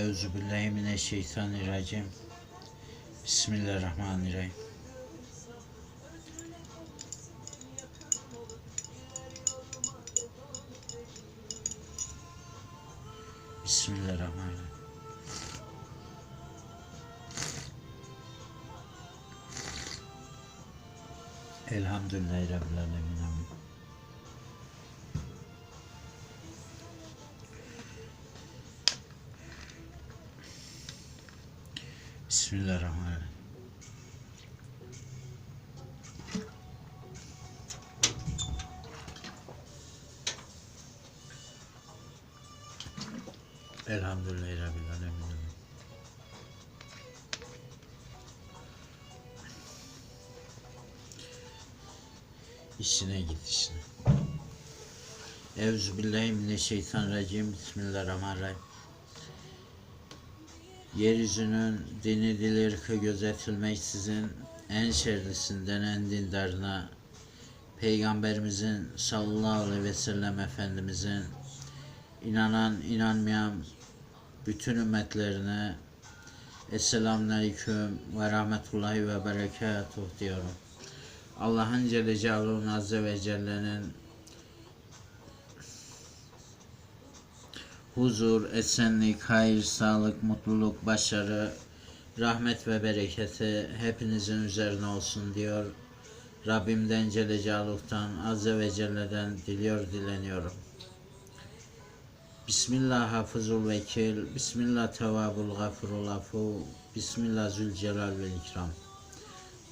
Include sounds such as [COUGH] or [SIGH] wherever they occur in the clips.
Euzubillahimineşşeytanirracim. Bismillahirrahmanirrahim. Bismillahirrahmanirrahim. Elhamdülillahi Rabbil Alemin. Bismillahirrahmanirrahim. Elhamdülillahi Rabbil Alemin. İşine git işine. Euzubillahimineşşeytanirracim. Bismillahirrahmanirrahim. Yeryüzünün dini dili ırkı gözetilmeksizin en şerlisinden en dindarına Peygamberimizin sallallahu aleyhi ve sellem Efendimizin inanan inanmayan bütün ümmetlerine Esselamun Aleyküm ve Rahmetullahi ve Berekatuhu diyorum. Allah'ın Celle Celaluhu'nun Azze ve Celle'nin huzur, esenlik, hayır, sağlık, mutluluk, başarı, rahmet ve bereketi hepinizin üzerine olsun diyor. Rabbimden Celle Celaluhu'dan, Azze ve Celle'den diliyor, dileniyorum. Bismillah hafızul vekil, Bismillah tevabul gafurul afu, Bismillah zülcelal vel ikram.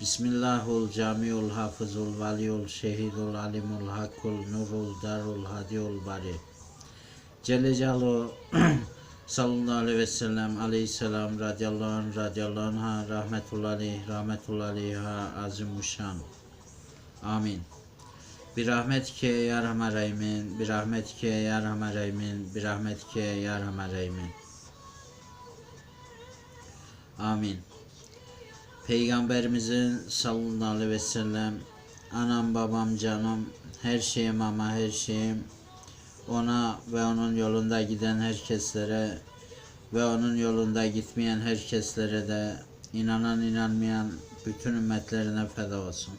Bismillahul camiul hafızul valiyul şehidul alimul hakkul nurul darul hadiyul bari. Celle Celaluhu [CLEARS THROAT] sallallahu aleyhi ve sellem aleyhisselam radıyallahu anh radıyallahu anh'a rahmetullahi aleyh rahmetullahi aleyha azimuşşan. Amin. Bir rahmet ki ya Rahman bir rahmet ki ya Rahman bir rahmet ki ya Rahman. Amin. Peygamberimizin sallallahu aleyhi ve sellem anam babam canım her şeyim ama her şeyim ona ve onun yolunda giden herkeslere ve onun yolunda gitmeyen herkeslere de inanan inanmayan bütün ümmetlerine feda olsun.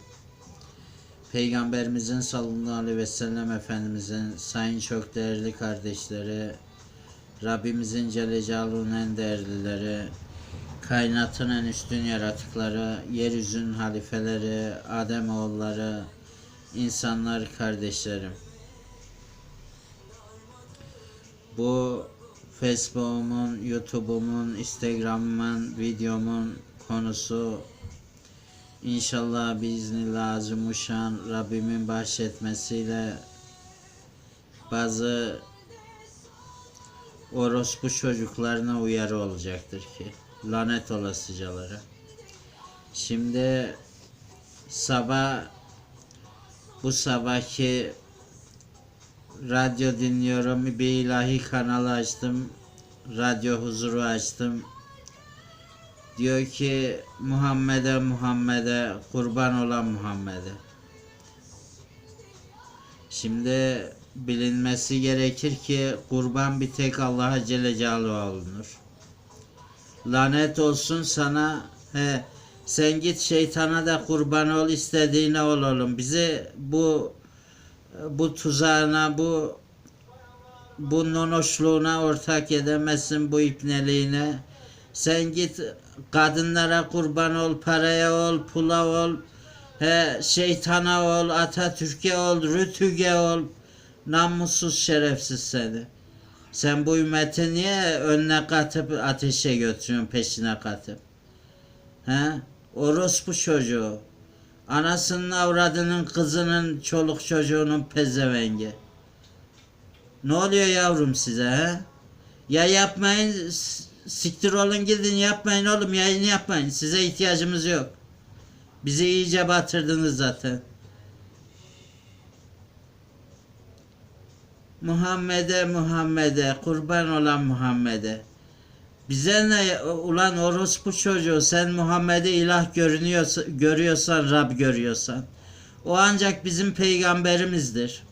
Peygamberimizin sallallahu aleyhi ve sellem Efendimizin sayın çok değerli kardeşleri, Rabbimizin Celle Celaluhu'nun en değerlileri, kainatın en üstün yaratıkları, yeryüzünün halifeleri, Adem oğulları, insanlar kardeşlerim. Bu Facebook'umun, YouTube'umun, Instagram'ımın, videomun konusu İnşallah biiznillah azimuşan Rabbimin bahşetmesiyle bazı orospu çocuklarına uyarı olacaktır ki lanet olasıcaları. Şimdi sabah bu sabahki radyo dinliyorum. Bir ilahi kanalı açtım. Radyo huzuru açtım. Diyor ki Muhammed'e Muhammed'e kurban olan Muhammed'e. Şimdi bilinmesi gerekir ki kurban bir tek Allah'a Celle Celaluhu olunur lanet olsun sana. He sen git şeytana da kurban ol istediğine ol oğlum. Bizi bu bu tuzağına bu bu nonoşluğuna ortak edemezsin bu ipneliğine sen git kadınlara kurban ol, paraya ol, pula ol, he, şeytana ol, Atatürk'e ol, Rütüge ol. Namussuz şerefsiz seni. Sen bu ümmeti niye önüne katıp ateşe götürüyorsun, peşine katıp? He? Orospu çocuğu. Anasının avradının kızının çoluk çocuğunun pezevengi. Ne oluyor yavrum size he? Ya yapmayın siktir olun gidin yapmayın oğlum yayın yapmayın. Size ihtiyacımız yok. Bizi iyice batırdınız zaten. Muhammed'e Muhammed'e kurban olan Muhammed'e. Bize ne ulan orospu çocuğu sen Muhammed'i ilah görünüyorsa, görüyorsan Rab görüyorsan. O ancak bizim peygamberimizdir.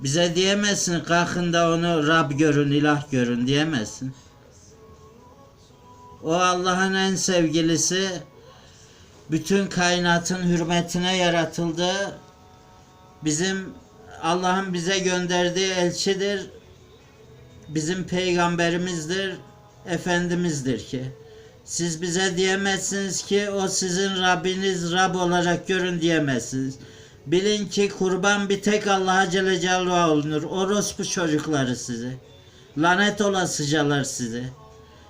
Bize diyemezsin kalkın da onu Rab görün, ilah görün diyemezsin. O Allah'ın en sevgilisi bütün kainatın hürmetine yaratıldı. Bizim Allah'ın bize gönderdiği elçidir. Bizim peygamberimizdir, efendimizdir ki. Siz bize diyemezsiniz ki o sizin Rabbiniz Rab olarak görün diyemezsiniz. Bilin ki kurban bir tek Allah'a Celle Celaluhu olunur. Orospu çocukları sizi. Lanet olasıcalar sizi.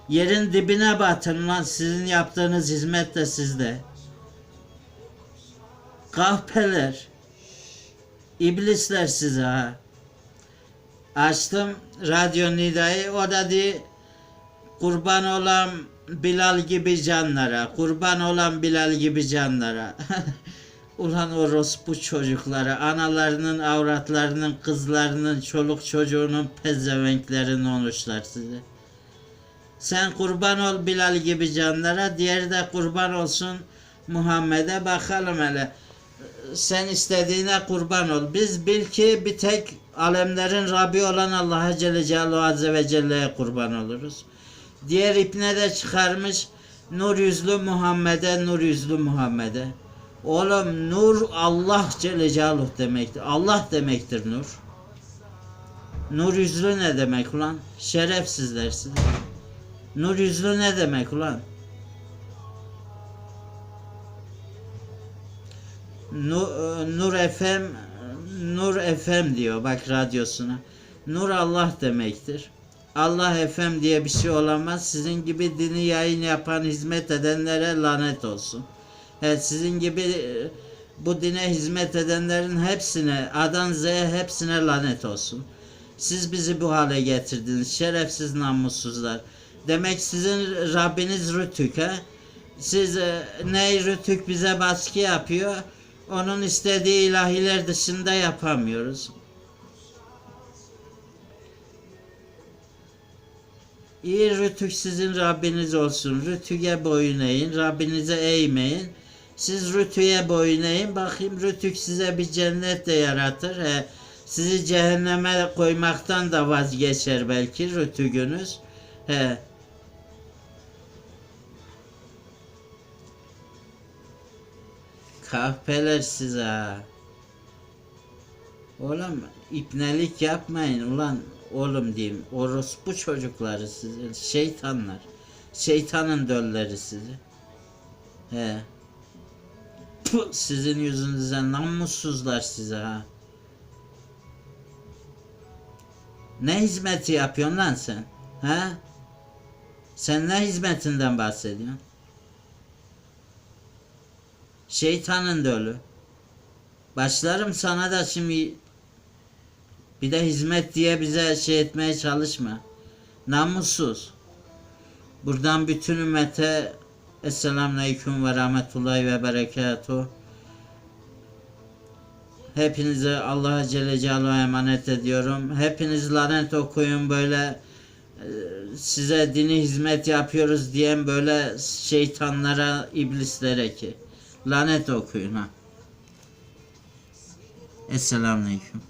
Yerin dibine batın lan sizin yaptığınız hizmet de sizde. Kahpeler. İblisler size ha. Açtım radyo nidayı o da di kurban olan Bilal gibi canlara, kurban olan Bilal gibi canlara. [LAUGHS] Ulan orospu çocuklara, analarının, avratlarının, kızlarının, çoluk çocuğunun pezevenklerini olmuşlar size. Sen kurban ol Bilal gibi canlara, diğeri de kurban olsun Muhammed'e bakalım hele. Sen istediğine kurban ol. Biz bil ki bir tek alemlerin Rabbi olan Allah'a Celle Celaluhu Azze ve Celle'ye kurban oluruz. Diğer ipne de çıkarmış nur yüzlü Muhammed'e, nur yüzlü Muhammed'e. Oğlum nur Allah Celle Celaluhu demektir. Allah demektir nur. Nur yüzlü ne demek ulan? Şerefsizler siz. Nur yüzlü ne demek ulan? Nur, Nur FM Nur FM diyor bak radyosuna. Nur Allah demektir. Allah FM diye bir şey olamaz. Sizin gibi dini yayın yapan, hizmet edenlere lanet olsun. Evet, sizin gibi e, bu dine hizmet edenlerin hepsine, A'dan Z'ye hepsine lanet olsun. Siz bizi bu hale getirdiniz. Şerefsiz namussuzlar. Demek sizin Rabbiniz Rütük ha? Siz e, ne Rütük bize baskı yapıyor? Onun istediği ilahiler dışında yapamıyoruz. İyi Rütük sizin Rabbiniz olsun. Rütüge boyun eğin. Rabbinize eğmeyin. Siz Rütü'ye boyun eğin. Bakayım Rütük size bir cennet de yaratır. He, sizi cehenneme koymaktan da vazgeçer belki Rütügünüz. He. Kahpeler size. Oğlum ipnelik yapmayın ulan oğlum diyeyim. Orospu çocukları sizi. Şeytanlar. Şeytanın dölleri sizi. He. Puh, sizin yüzünüzden namussuzlar size ha. Ne hizmeti yapıyorsun lan sen? He? Sen ne hizmetinden bahsediyorsun? Şeytanın dölü. Başlarım sana da şimdi bir de hizmet diye bize şey etmeye çalışma. Namussuz. Buradan bütün ümmete Esselamu Aleyküm ve Rahmetullahi ve Berekatuhu. Hepinizi Allah'a Celle Celaluhu'ya emanet ediyorum. Hepiniz lanet okuyun böyle e, size dini hizmet yapıyoruz diyen böyle şeytanlara, iblislere ki. Lanet okuyun ha. Esselamu Aleyküm.